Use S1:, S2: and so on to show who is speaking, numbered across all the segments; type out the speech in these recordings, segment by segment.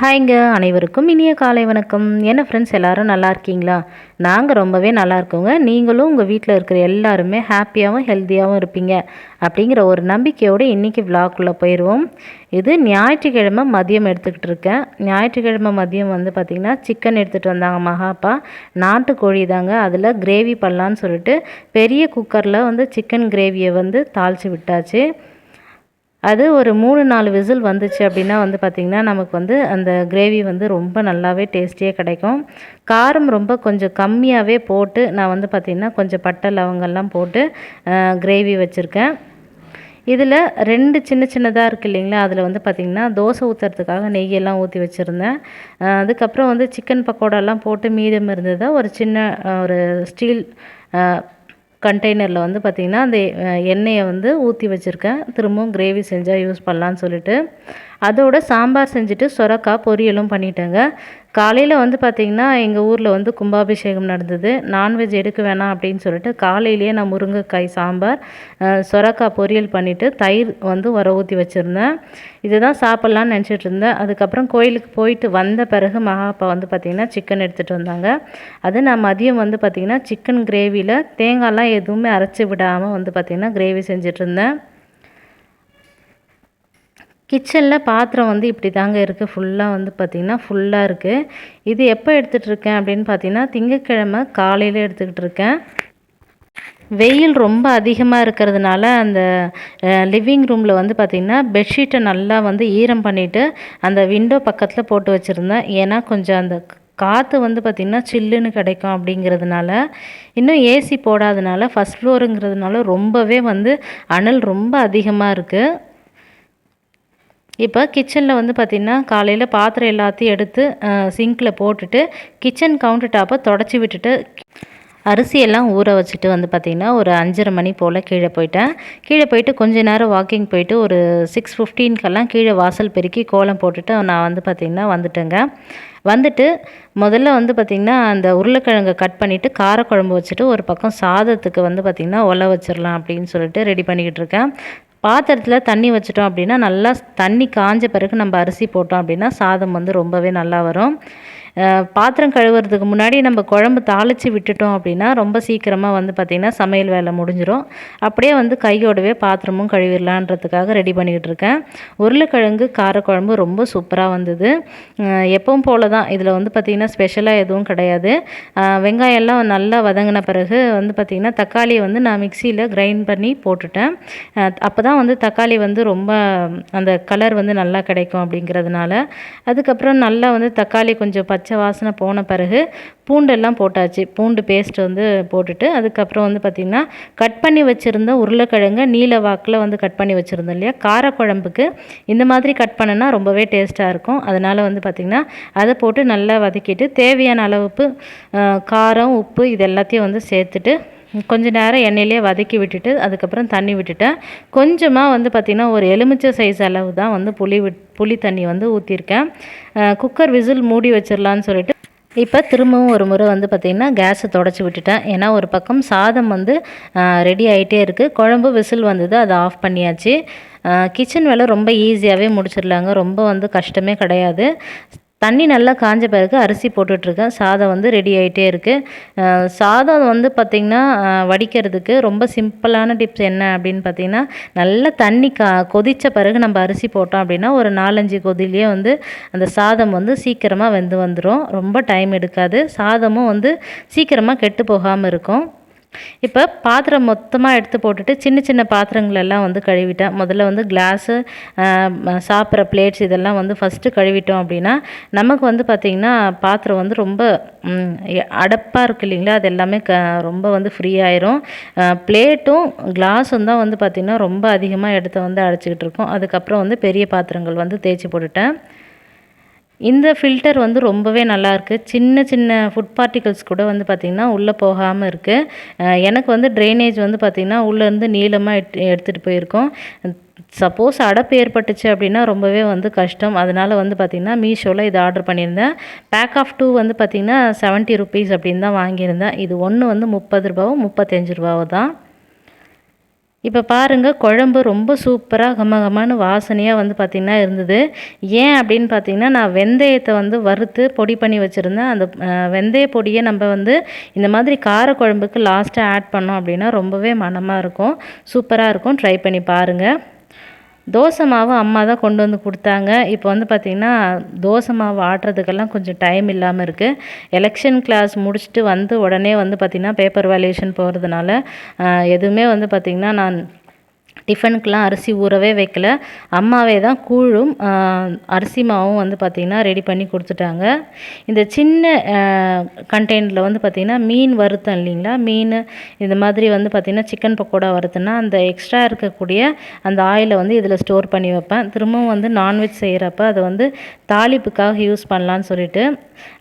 S1: ஹாய்ங்க அனைவருக்கும் இனிய காலை வணக்கம். என்ன ஃப்ரெண்ட்ஸ் எல்லோரும் நல்லா இருக்கீங்களா? நாங்கள் ரொம்பவே நல்லா இருக்கோங்க. நீங்களும் உங்கள் வீட்டில் இருக்கிற எல்லாருமே ஹாப்பியாகவும் ஹெல்த்தியாகவும் இருப்பீங்க. அப்படிங்கிற ஒரு நம்பிக்கையோடு இன்றைக்கி விளாக்குள்ளே போயிடுவோம் இது ஞாயிற்றுக்கிழமை மதியம் எடுத்துக்கிட்டு இருக்கேன். ஞாயிற்றுக்கிழமை மதியம் வந்து பார்த்திங்கன்னா சிக்கன் எடுத்துகிட்டு வந்தாங்க மகாப்பா நாட்டுக்கோழி தாங்க. அதில் கிரேவி பண்ணலான்னு சொல்லிட்டு பெரிய குக்கரில் வந்து சிக்கன் கிரேவியை வந்து தாளித்து விட்டாச்சு. அது ஒரு மூணு நாலு விசில் வந்துச்சு அப்படின்னா வந்து பார்த்திங்கன்னா நமக்கு வந்து அந்த கிரேவி வந்து ரொம்ப நல்லாவே டேஸ்டியாக கிடைக்கும். காரம் ரொம்ப கொஞ்சம் கம்மியாகவே போட்டு நான் வந்து பார்த்திங்கன்னா கொஞ்சம் பட்டை லவங்கெல்லாம் போட்டு கிரேவி வச்சுருக்கேன். இதில் ரெண்டு சின்ன சின்னதாக இருக்குது இல்லைங்களா? அதில் வந்து பார்த்திங்கன்னா தோசை ஊற்றுறதுக்காக நெய்யெல்லாம் ஊற்றி வச்சுருந்தேன். அதுக்கப்புறம் வந்து சிக்கன் பக்கோடாலாம் போட்டு மீதம் இருந்ததை ஒரு சின்ன ஒரு ஸ்டீல் கண்டெய்னரில் வந்து பார்த்திங்கன்னா அந்த எண்ணெயை வந்து ஊற்றி வச்சுருக்கேன். திரும்பவும் கிரேவி செஞ்சால் யூஸ் பண்ணலான்னு சொல்லிட்டு. அதோட சாம்பார் செஞ்சுட்டு சொரக்காய் பொரியலும் பண்ணிட்டேங்க. காலையில் வந்து பார்த்திங்கன்னா எங்கள் ஊரில் வந்து கும்பாபிஷேகம் நடந்தது. நான்வெஜ் எடுக்க வேணாம் அப்படின்னு சொல்லிட்டு காலையிலேயே நான் முருங்கைக்காய் சாம்பார் சொரக்காய் பொரியல் பண்ணிவிட்டு தயிர் வந்து உர ஊற்றி வச்சுருந்தேன். இதுதான் சாப்பிட்லான்னு நினச்சிட்டு இருந்தேன். அதுக்கப்புறம் கோயிலுக்கு போயிட்டு வந்த பிறகு மகாப்பா வந்து பார்த்திங்கன்னா சிக்கன் எடுத்துகிட்டு வந்தாங்க. அது நான் மதியம் வந்து பார்த்திங்கன்னா சிக்கன் கிரேவியில் தேங்காய்லாம் எதுவுமே அரைச்சி விடாமல் வந்து பார்த்திங்கன்னா கிரேவி செஞ்சிட்ருந்தேன் கிச்சனில் பாத்திரம் வந்து இப்படி தாங்க இருக்குது ஃபுல்லாக வந்து பார்த்திங்கன்னா ஃபுல்லாக இருக்குது இது எப்போ எடுத்துகிட்டு இருக்கேன் அப்படின்னு பார்த்தீங்கன்னா திங்கக்கிழமை காலையில் எடுத்துக்கிட்டு இருக்கேன். வெயில் ரொம்ப அதிகமாக இருக்கிறதுனால அந்த லிவிங் ரூமில் வந்து பார்த்திங்கன்னா பெட்ஷீட்டை நல்லா வந்து ஈரம் பண்ணிவிட்டு அந்த விண்டோ பக்கத்தில் போட்டு வச்சுருந்தேன். ஏன்னா கொஞ்சம் அந்த காற்று வந்து பார்த்திங்கன்னா சில்லுன்னு கிடைக்கும் அப்படிங்கிறதுனால. இன்னும் ஏசி போடாதனால ஃபஸ்ட் ஃப்ளோருங்கிறதுனால ரொம்பவே வந்து அனல் ரொம்ப அதிகமாக இருக்குது இப்போ கிச்சனில் வந்து பார்த்திங்கன்னா காலையில் பாத்திரம் எல்லாத்தையும் எடுத்து சிங்கில் போட்டுட்டு கிச்சன் கவுண்டர் டாப்பை தொடச்சி விட்டுட்டு அரிசியெல்லாம் ஊற வச்சுட்டு வந்து பார்த்திங்கன்னா ஒரு அஞ்சரை மணி போல் கீழே போயிட்டேன். கீழே போயிட்டு கொஞ்ச நேரம் வாக்கிங் போயிட்டு ஒரு சிக்ஸ் ஃபிஃப்டீன்க்கெல்லாம் கீழே வாசல் பெருக்கி கோலம் போட்டுட்டு நான் வந்து பார்த்திங்கன்னா வந்துட்டேங்க. வந்துட்டு முதல்ல வந்து பார்த்திங்கன்னா அந்த உருளைக்கிழங்கை கட் பண்ணிவிட்டு காரக்குழம்பு வச்சுட்டு ஒரு பக்கம் சாதத்துக்கு வந்து பார்த்திங்கன்னா ஒலை வச்சிடலாம் அப்படின்னு சொல்லிட்டு ரெடி பண்ணிக்கிட்டு இருக்கேன். பாத்திரத்தில் தண்ணி வச்சிட்டோம் அப்படின்னா நல்லா தண்ணி காஞ்ச பிறகு நம்ம அரிசி போட்டோம் அப்படின்னா சாதம் வந்து ரொம்பவே நல்லா வரும். பாத்திரம் கழுவுறதுக்கு முன்னாடி நம்ம குழம்பு தாளித்து விட்டுட்டோம் அப்படின்னா ரொம்ப சீக்கிரமாக வந்து பார்த்திங்கன்னா சமையல் வேலை முடிஞ்சிடும் அப்படியே வந்து கையோடவே பாத்திரமும் கழுவிடலான்றதுக்காக ரெடி பண்ணிக்கிட்டு இருக்கேன். உருளைக்கிழங்கு காரக்குழம்பு ரொம்ப சூப்பராக வந்தது. எப்பவும் போல தான் இதில் வந்து பார்த்திங்கன்னா ஸ்பெஷலாக எதுவும் கிடையாது. வெங்காயம்லாம் நல்லா வதங்கின பிறகு வந்து பார்த்திங்கன்னா தக்காளியை வந்து நான் மிக்சியில் கிரைண்ட் பண்ணி போட்டுட்டேன். அப்போ தான் வந்து தக்காளி வந்து ரொம்ப அந்த கலர் வந்து நல்லா கிடைக்கும் அப்படிங்கிறதுனால. அதுக்கப்புறம் நல்லா வந்து தக்காளி கொஞ்சம் பச்சை பச்சை வாசனை போன பிறகு பூண்டெல்லாம் போட்டாச்சு. பூண்டு பேஸ்ட் வந்து போட்டுட்டு அதுக்கப்புறம் வந்து பார்த்திங்கன்னா கட் பண்ணி வச்சுருந்த உருளைக்கிழங்க நீல வாக்கில் வந்து கட் பண்ணி வச்சுருந்தோம் இல்லையா? காரக்குழம்புக்கு இந்த மாதிரி கட் பண்ணனா ரொம்பவே டேஸ்ட்டாக இருக்கும். அதனால் வந்து பார்த்திங்கன்னா அதை போட்டு நல்லா வதக்கிட்டு தேவையான அளவுக்கு காரம் உப்பு இது எல்லாத்தையும் வந்து சேர்த்துட்டு கொஞ்ச நேரம் எண்ணெயிலே வதக்கி விட்டுட்டு அதுக்கப்புறம் தண்ணி விட்டுட்டேன் கொஞ்சமாக வந்து பார்த்திங்கன்னா ஒரு எலுமிச்சை சைஸ் அளவு தான் வந்து புளி விட் புளி தண்ணி வந்து ஊற்றிருக்கேன் குக்கர் விசில் மூடி வச்சிடலான்னு சொல்லிட்டு இப்போ திரும்பவும் ஒரு முறை வந்து பார்த்திங்கன்னா கேஸை தொடச்சி விட்டுட்டேன். ஏன்னா ஒரு பக்கம் சாதம் வந்து ரெடி ஆகிட்டே இருக்குது குழம்பு விசில் வந்தது அதை ஆஃப் பண்ணியாச்சு. கிச்சன் வேலை ரொம்ப ஈஸியாகவே முடிச்சிடலாங்க ரொம்ப வந்து கஷ்டமே கிடையாது. தண்ணி நல்லா காஞ்ச பிறகு அரிசி போட்டுட்ருக்கேன். சாதம் வந்து ரெடி ஆகிட்டே இருக்குது சாதம் வந்து பார்த்திங்கன்னா வடிக்கிறதுக்கு ரொம்ப சிம்பிளான டிப்ஸ் என்ன அப்படின்னு பார்த்திங்கன்னா நல்லா தண்ணி கா கொதித்த பிறகு நம்ம அரிசி போட்டோம் அப்படின்னா ஒரு நாலஞ்சு கொதிலேயே வந்து அந்த சாதம் வந்து சீக்கிரமாக வெந்து வந்துடும் ரொம்ப டைம் எடுக்காது. சாதமும் வந்து சீக்கிரமாக கெட்டு போகாமல் இருக்கும். இப்போ பாத்திரம் மொத்தமாக எடுத்து போட்டுட்டு சின்ன சின்ன பாத்திரங்களெல்லாம் வந்து கழுவிட்டேன். முதல்ல வந்து கிளாஸு சாப்பிட்ற பிளேட்ஸ் இதெல்லாம் வந்து ஃபஸ்ட்டு கழுவிட்டோம் அப்படின்னா நமக்கு வந்து பார்த்திங்கன்னா பாத்திரம் வந்து ரொம்ப அடப்பாக இருக்குது இல்லைங்களா? அது எல்லாமே க ரொம்ப வந்து ஃப்ரீ ஆயிரும். பிளேட்டும் கிளாஸும் தான் வந்து பார்த்திங்கன்னா ரொம்ப அதிகமாக எடுத்து வந்து அடைச்சிக்கிட்டு இருக்கோம். அதுக்கப்புறம் வந்து பெரிய பாத்திரங்கள் வந்து தேய்ச்சி போட்டுட்டேன். இந்த ஃபில்டர் வந்து ரொம்பவே நல்லாயிருக்கு சின்ன சின்ன ஃபுட் பார்ட்டிகல்ஸ் கூட வந்து பார்த்திங்கன்னா உள்ளே போகாமல் இருக்குது எனக்கு வந்து ட்ரைனேஜ் வந்து பார்த்திங்கன்னா உள்ளேருந்து நீளமாக எட் எடுத்துகிட்டு போயிருக்கோம். சப்போஸ் அடப்பு ஏற்பட்டுச்சு அப்படின்னா ரொம்பவே வந்து கஷ்டம். அதனால் வந்து பார்த்திங்கன்னா மீஷோவில் இது ஆர்டர் பண்ணியிருந்தேன். பேக் ஆஃப் டூ வந்து பார்த்திங்கன்னா செவன்ட்டி ருபீஸ் அப்படின்னு தான் வாங்கியிருந்தேன். இது ஒன்று வந்து முப்பது ரூபாவும் முப்பத்தஞ்சு ரூபாவும் தான். இப்போ பாருங்கள் குழம்பு ரொம்ப சூப்பராக கம கமன்னு வாசனையாக வந்து பார்த்திங்கன்னா இருந்தது. ஏன் அப்படின்னு பார்த்தீங்கன்னா நான் வெந்தயத்தை வந்து வறுத்து பொடி பண்ணி வச்சுருந்தேன். அந்த வெந்தய பொடியை நம்ம வந்து இந்த மாதிரி கார குழம்புக்கு லாஸ்ட்டாக ஆட் பண்ணோம் அப்படின்னா ரொம்பவே மணமாக இருக்கும். சூப்பராக இருக்கும். ட்ரை பண்ணி பாருங்கள் தோசை மாவு அம்மா தான் கொண்டு வந்து கொடுத்தாங்க. இப்போ வந்து பார்த்திங்கன்னா தோசை மாவு ஆட்டுறதுக்கெல்லாம் கொஞ்சம் டைம் இல்லாமல் இருக்குது எலெக்ஷன் கிளாஸ் முடிச்சுட்டு வந்து உடனே வந்து பார்த்திங்கன்னா பேப்பர் வேல்யூஷன் போகிறதுனால எதுவுமே வந்து பார்த்திங்கன்னா நான் டிஃபனுக்கெலாம் அரிசி ஊறவே வைக்கல. அம்மாவே தான் கூழும் அரிசி மாவும் வந்து பார்த்திங்கன்னா ரெடி பண்ணி கொடுத்துட்டாங்க. இந்த சின்ன கண்டெய்னரில் வந்து பார்த்திங்கன்னா மீன் வறுத்தோம் இல்லைங்களா? மீன் இந்த மாதிரி வந்து பார்த்திங்கன்னா சிக்கன் பக்கோடா வறுத்தேன்னா அந்த எக்ஸ்ட்ரா இருக்கக்கூடிய அந்த ஆயிலை வந்து இதில் ஸ்டோர் பண்ணி வைப்பேன். திரும்பவும் வந்து நான்வெஜ் செய்கிறப்ப அதை வந்து தாளிப்புக்காக யூஸ் பண்ணலான்னு சொல்லிட்டு.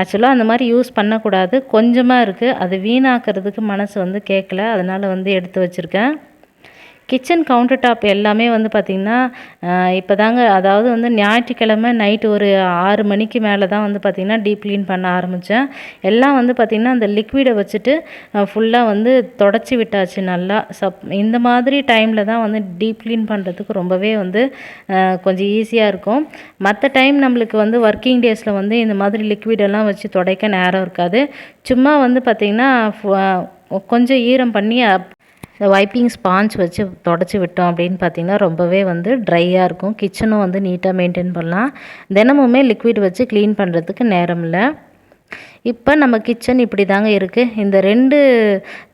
S1: ஆக்சுவலாக அந்த மாதிரி யூஸ் பண்ணக்கூடாது. கொஞ்சமாக இருக்குது அது வீணாக்கிறதுக்கு மனசு வந்து கேட்கல அதனால் வந்து எடுத்து வச்சுருக்கேன். கிச்சன் கவுண்டர் டாப் எல்லாமே வந்து பார்த்திங்கன்னா இப்போ தாங்க அதாவது வந்து ஞாயிற்றுக்கிழமை நைட்டு ஒரு ஆறு மணிக்கு மேலே தான் வந்து பார்த்திங்கன்னா டீப் க்ளீன் பண்ண ஆரம்பித்தேன் எல்லாம் வந்து பார்த்திங்கன்னா அந்த லிக்விடை வச்சுட்டு ஃபுல்லாக வந்து தொடச்சி விட்டாச்சு நல்லா. சப் இந்த மாதிரி டைமில் தான் வந்து டீப் க்ளீன் பண்ணுறதுக்கு ரொம்பவே வந்து கொஞ்சம் ஈஸியாக இருக்கும். மற்ற டைம் நம்மளுக்கு வந்து ஒர்க்கிங் டேஸில் வந்து இந்த மாதிரி லிக்விடெல்லாம் வச்சு துடைக்க நேரம் இருக்காது. சும்மா வந்து பார்த்திங்கன்னா ஃபு- கொஞ்சம் ஈரம் பண்ணி இந்த வைப்பிங் ஸ்பாஞ்ச் வச்சு தொடச்சி விட்டோம் அப்படின்னு பார்த்தீங்கன்னா ரொம்பவே வந்து ட்ரையாக இருக்கும். கிச்சனும் வந்து நீட்டாக மெயின்டைன் பண்ணலாம். தினமுமே லிக்விட் வச்சு க்ளீன் பண்ணுறதுக்கு நேரம் இல்லை. இப்போ நம்ம கிச்சன் இப்படி தாங்க இருக்குது இந்த ரெண்டு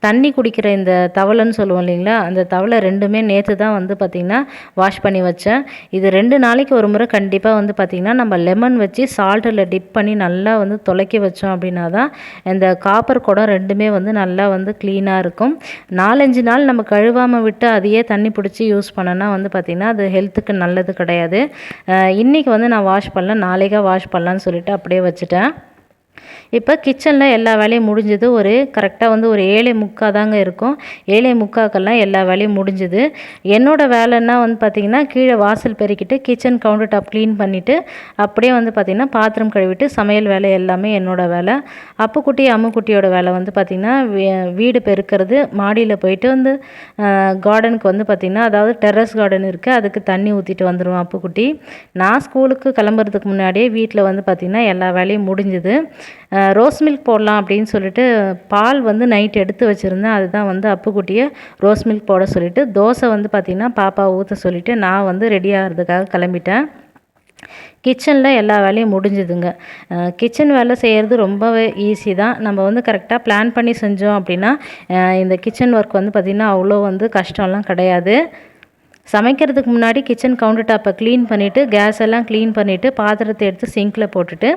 S1: தண்ணி குடிக்கிற இந்த தவளைன்னு சொல்லுவோம் இல்லைங்களா? அந்த தவளை ரெண்டுமே நேற்று தான் வந்து பார்த்திங்கன்னா வாஷ் பண்ணி வச்சேன். இது ரெண்டு நாளைக்கு ஒரு முறை கண்டிப்பாக வந்து பார்த்திங்கன்னா நம்ம லெமன் வச்சு சால்ட்டில் டிப் பண்ணி நல்லா வந்து துளைக்கி வச்சோம் அப்படின்னா தான் இந்த காப்பர் குடம் ரெண்டுமே வந்து நல்லா வந்து க்ளீனாக இருக்கும். நாலஞ்சு நாள் நம்ம கழுவாமல் விட்டு அதையே தண்ணி பிடிச்சி யூஸ் பண்ணோன்னா வந்து பார்த்திங்கன்னா அது ஹெல்த்துக்கு நல்லது கிடையாது. இன்றைக்கி இன்னைக்கு வந்து நான் வாஷ் பண்ணல நாளைக்காக வாஷ் பண்ணலான்னு சொல்லிட்டு அப்படியே வச்சுட்டேன். இப்போ கிச்சனில் எல்லா வேலையும் முடிஞ்சது. ஒரு கரெக்டாக வந்து ஒரு ஏழை முக்கா தாங்க இருக்கும். ஏழை முக்காக்கெல்லாம் எல்லா வேலையும் முடிஞ்சுது. என்னோடய வேலைன்னா வந்து பார்த்திங்கன்னா கீழே வாசல் பெருக்கிட்டு கிச்சன் கவுண்டர் டாப் க்ளீன் பண்ணிவிட்டு அப்படியே வந்து பார்த்திங்கன்னா பாத்திரம் கழுவிட்டு சமையல் வேலை எல்லாமே என்னோடய வேலை. அப்புக்குட்டி அம்முக்குட்டியோட வேலை வந்து பார்த்திங்கன்னா வீ- வீடு பெருக்கிறது மாடியில் போயிட்டு வந்து கார்டனுக்கு வந்து பார்த்திங்கன்னா அதாவது டெரஸ் கார்டன் இருக்குது அதுக்கு தண்ணி ஊற்றிட்டு வந்துடுவோம் அப்புக்குட்டி. நான் ஸ்கூலுக்கு கிளம்புறதுக்கு முன்னாடியே வீட்டில் வந்து பார்த்திங்கன்னா எல்லா வேலையும் முடிஞ்சுது. ரோஸ் மில்க் போடலாம் அப்படின்னு சொல்லிட்டு பால் வந்து நைட் எடுத்து வச்சுருந்தேன். அதுதான் வந்து அப்புக்குட்டியை ரோஸ் மில்க் போட சொல்லிவிட்டு தோசை வந்து பார்த்திங்கன்னா பாப்பா ஊற்ற சொல்லிவிட்டு நான் வந்து ரெடி ஆகிறதுக்காக கிளம்பிட்டேன். கிச்சனில் எல்லா வேலையும் முடிஞ்சுதுங்க. கிச்சன் வேலை செய்கிறது ரொம்பவே ஈஸி தான். நம்ம வந்து கரெக்டாக பிளான் பண்ணி செஞ்சோம் அப்படின்னா இந்த கிச்சன் ஒர்க் வந்து பார்த்திங்கன்னா அவ்வளோ வந்து கஷ்டம்லாம் கிடையாது. சமைக்கிறதுக்கு முன்னாடி கிச்சன் கவுண்டர் டாப்பை க்ளீன் பண்ணிவிட்டு கேஸ் எல்லாம் க்ளீன் பண்ணிவிட்டு பாத்திரத்தை எடுத்து சிங்கில் போட்டுட்டு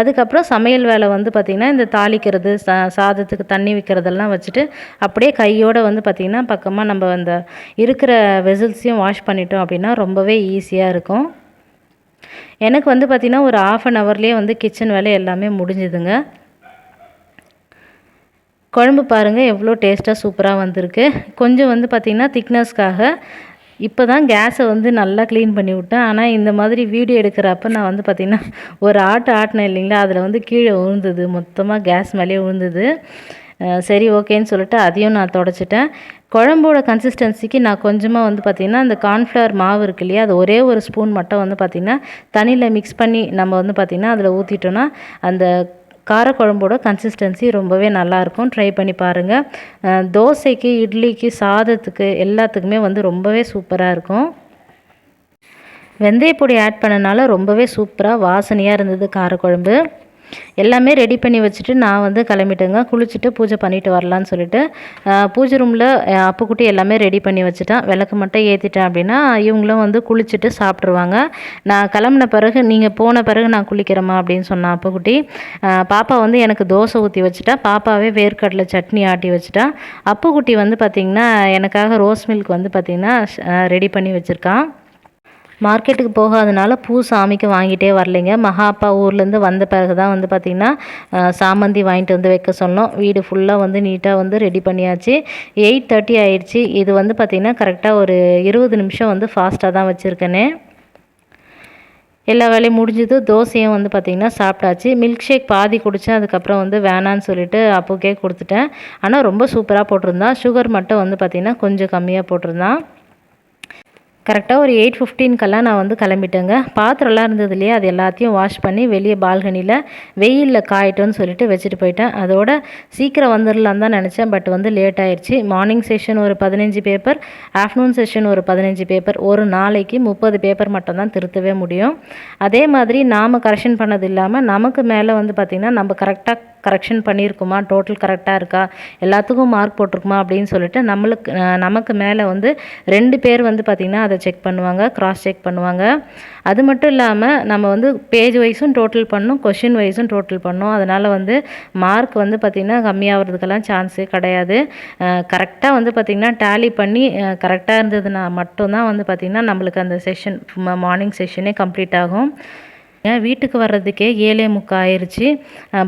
S1: அதுக்கப்புறம் சமையல் வேலை வந்து பார்த்திங்கன்னா இந்த தாளிக்கிறது சா சாதத்துக்கு தண்ணி வைக்கிறதெல்லாம் வச்சுட்டு அப்படியே கையோடு வந்து பார்த்திங்கன்னா பக்கமாக நம்ம அந்த இருக்கிற வெசல்ஸையும் வாஷ் பண்ணிட்டோம் அப்படின்னா ரொம்பவே ஈஸியாக இருக்கும். எனக்கு வந்து பார்த்திங்கன்னா ஒரு ஆஃப் அன் ஹவர்லேயே வந்து கிச்சன் வேலை எல்லாமே முடிஞ்சுதுங்க. குழம்பு பாருங்கள் எவ்வளோ டேஸ்ட்டாக சூப்பராக வந்திருக்கு. கொஞ்சம் வந்து பார்த்திங்கன்னா திக்னஸ்க்காக இப்போ தான் கேஸை வந்து நல்லா க்ளீன் பண்ணி விட்டேன். ஆனால் இந்த மாதிரி வீடியோ எடுக்கிறப்ப நான் வந்து பார்த்திங்கன்னா ஒரு ஆட்டு ஆட்டினேன் இல்லைங்களா? அதில் வந்து கீழே விழுந்தது. மொத்தமாக கேஸ் மேலேயே விழுந்தது. சரி ஓகேன்னு சொல்லிட்டு அதையும் நான் தொடச்சிட்டேன். குழம்போட கன்சிஸ்டன்சிக்கு நான் கொஞ்சமாக வந்து பார்த்திங்கன்னா அந்த கார்ன்ஃப்ளவர் மாவு இருக்கு இல்லையா? அது ஒரே ஒரு ஸ்பூன் மட்டும் வந்து பார்த்திங்கன்னா தண்ணியில் மிக்ஸ் பண்ணி நம்ம வந்து பார்த்திங்கன்னா அதில் ஊற்றிட்டோன்னா அந்த காரக்குழம்போட கன்சிஸ்டன்சி ரொம்பவே நல்லாயிருக்கும். ட்ரை பண்ணி பாருங்கள் தோசைக்கு இட்லிக்கு சாதத்துக்கு எல்லாத்துக்குமே வந்து ரொம்பவே சூப்பராக இருக்கும். வெந்தயப்பொடி ஆட் பண்ணனால ரொம்பவே சூப்பராக வாசனையாக இருந்தது காரக்குழம்பு. எல்லாமே ரெடி பண்ணி வச்சுட்டு நான் வந்து கிளம்பிட்டேங்க. குளிச்சுட்டு பூஜை பண்ணிட்டு வரலான்னு சொல்லிட்டு பூஜை ரூமில் அப்புக்குட்டி எல்லாமே ரெடி பண்ணி வச்சுட்டேன். விளக்கு மட்டும் ஏற்றிட்டேன் அப்படின்னா இவங்களும் வந்து குளிச்சுட்டு சாப்பிட்ருவாங்க நான் கிளம்புன பிறகு நீங்கள் போன பிறகு நான் குளிக்கிறேம்மா அப்படின்னு சொன்னான் அப்புக்குட்டி. பாப்பா வந்து எனக்கு தோசை ஊற்றி வச்சுட்டா. பாப்பாவே வேர்க்கடலை சட்னி ஆட்டி வச்சுட்டா. அப்புக்குட்டி வந்து பார்த்திங்கன்னா எனக்காக ரோஸ் மில்க் வந்து பார்த்திங்கன்னா ரெடி பண்ணி வச்சுருக்கான் மார்க்கெட்டுக்கு போகாதனால பூ சாமிக்கு வாங்கிட்டே வரலைங்க. மகா அப்பா ஊர்லேருந்து வந்த பிறகு தான் வந்து பார்த்திங்கன்னா சாமந்தி வாங்கிட்டு வந்து வைக்க சொன்னோம். வீடு ஃபுல்லாக வந்து நீட்டாக வந்து ரெடி பண்ணியாச்சு. எயிட் தேர்ட்டி ஆயிடுச்சு. இது வந்து பார்த்திங்கன்னா கரெக்டாக ஒரு இருபது நிமிஷம் வந்து ஃபாஸ்ட்டாக தான் வச்சுருக்கேனே. எல்லா வேலையும் முடிஞ்சது. தோசையும் வந்து பார்த்திங்கன்னா சாப்பிட்டாச்சு. மில்க் ஷேக் பாதி குடித்தேன் அதுக்கப்புறம் வந்து வேணான்னு சொல்லிட்டு அப்போக்கே கொடுத்துட்டேன். ஆனால் ரொம்ப சூப்பராக போட்டிருந்தான். சுகர் மட்டும் வந்து பார்த்திங்கன்னா கொஞ்சம் கம்மியாக போட்டிருந்தான். கரெக்டாக ஒரு எயிட் ஃபிஃப்டீன்க்கெல்லாம் நான் வந்து கிளம்பிட்டேங்க. பாத்திரம்லாம் இருந்தது இல்லையா? அது எல்லாத்தையும் வாஷ் பண்ணி வெளியே பால்கனியில் வெயிலில் காயிட்டோன்னு சொல்லிட்டு வச்சுட்டு போயிட்டேன். அதோட சீக்கிரம் வந்துடலாம் தான் நினச்சேன். பட் வந்து லேட் ஆயிடுச்சு மார்னிங் செஷன் ஒரு பதினஞ்சு பேப்பர் ஆஃப்டர்நூன் செஷன் ஒரு பதினஞ்சு பேப்பர் ஒரு நாளைக்கு முப்பது பேப்பர் மட்டும் தான் திருத்தவே முடியும். அதே மாதிரி நாம் கரெக்ஷன் பண்ணது இல்லாமல் நமக்கு மேலே வந்து பார்த்திங்கன்னா நம்ம கரெக்டாக கரெக்ஷன் பண்ணியிருக்குமா? டோட்டல் கரெக்டாக இருக்கா? எல்லாத்துக்கும் மார்க் போட்டிருக்குமா? அப்படின்னு சொல்லிட்டு நம்மளுக்கு நமக்கு மேலே வந்து ரெண்டு பேர் வந்து பார்த்திங்கன்னா அதை செக் பண்ணுவாங்க க்ராஸ் செக் பண்ணுவாங்க. அது மட்டும் இல்லாமல் நம்ம வந்து பேஜ் வைஸும் டோட்டல் பண்ணணும் கொஷின் வைஸும் டோட்டல் பண்ணும். அதனால் வந்து மார்க் வந்து பார்த்திங்கன்னா கம்மியாகிறதுக்கெல்லாம் சான்ஸே கிடையாது. கரெக்டாக வந்து பார்த்திங்கன்னா டேலி பண்ணி கரெக்டாக இருந்ததுன்னா மட்டும்தான் வந்து பார்த்திங்கன்னா நம்மளுக்கு அந்த செஷன் மார்னிங் செஷனே கம்ப்ளீட் ஆகும். வீட்டுக்கு வர்றதுக்கே ஏழே முக்கால் ஆயிடுச்சு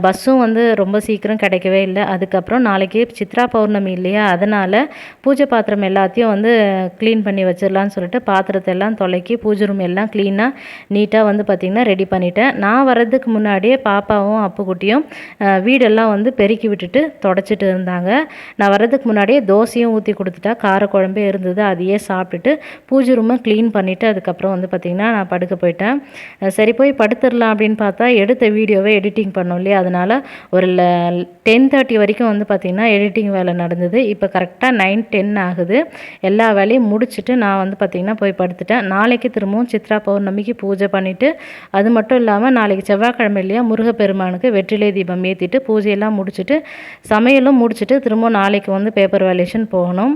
S1: பஸ்ஸும் வந்து ரொம்ப சீக்கிரம் கிடைக்கவே இல்லை. அதுக்கப்புறம் நாளைக்கு சித்ரா பௌர்ணமி இல்லையா? அதனால் பூஜை பாத்திரம் எல்லாத்தையும் வந்து க்ளீன் பண்ணி வச்சிடலான்னு சொல்லிட்டு பாத்திரத்தை எல்லாம் தொலைக்கி பூஜை ரூம் எல்லாம் க்ளீனாக நீட்டாக வந்து பார்த்திங்கன்னா ரெடி பண்ணிட்டேன். நான் வர்றதுக்கு முன்னாடியே பாப்பாவும் அப்புக்குட்டியும் வீடெல்லாம் வந்து பெருக்கி விட்டுட்டு தொடச்சிட்டு இருந்தாங்க. நான் வர்றதுக்கு முன்னாடியே தோசையும் ஊற்றி கொடுத்துட்டா காரக்குழம்பே இருந்தது. அதையே சாப்பிட்டுட்டு பூஜை ரூமை க்ளீன் பண்ணிவிட்டு அதுக்கப்புறம் வந்து பார்த்திங்கன்னா நான் படுக்க போயிட்டேன். சரி போய் படுத்துடலாம் அப்படின்னு பார்த்தா எடுத்த வீடியோவை எடிட்டிங் பண்ணோம் இல்லையா? அதனால் ஒரு டென் தேர்ட்டி வரைக்கும் வந்து பார்த்திங்கன்னா எடிட்டிங் வேலை நடந்தது. இப்போ கரெக்டாக நைன் டென் ஆகுது. எல்லா வேலையும் முடிச்சுட்டு நான் வந்து பார்த்திங்கன்னா போய் படுத்துட்டேன். நாளைக்கு திரும்பவும் சித்ரா பௌர்ணமிக்கு பூஜை பண்ணிவிட்டு அது மட்டும் இல்லாமல் நாளைக்கு செவ்வாய்க்கிழமை இல்லையா முருகப்பெருமானுக்கு வெற்றிலை தீபம் ஏற்றிட்டு பூஜையெல்லாம் முடிச்சுட்டு சமையலும் முடிச்சுட்டு திரும்பவும் நாளைக்கு வந்து பேப்பர் வேலேஷன் போகணும்.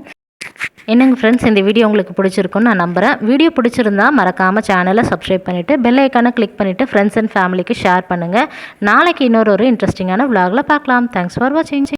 S1: என்னங்க ஃப்ரெண்ட்ஸ் இந்த வீடியோ உங்களுக்கு பிடிச்சிருக்குன்னு நான் நம்புகிறேன் வீடியோ பிடிச்சிருந்தா மறக்காமல் சேனலை சப்ஸ்கிரைப் பண்ணிவிட்டு பெல் ஐக்கானை கிளிக் பண்ணிவிட்டு ஃப்ரெண்ட்ஸ் அண்ட் ஃபேமிலிக்கு ஷேர் பண்ணுங்கள் நாளைக்கு இன்னொரு ஒரு இன்ட்ரெஸ்டிங்கான விலாகில் பார்க்கலாம். தேங்க்ஸ் ஃபார் வாட்சிங்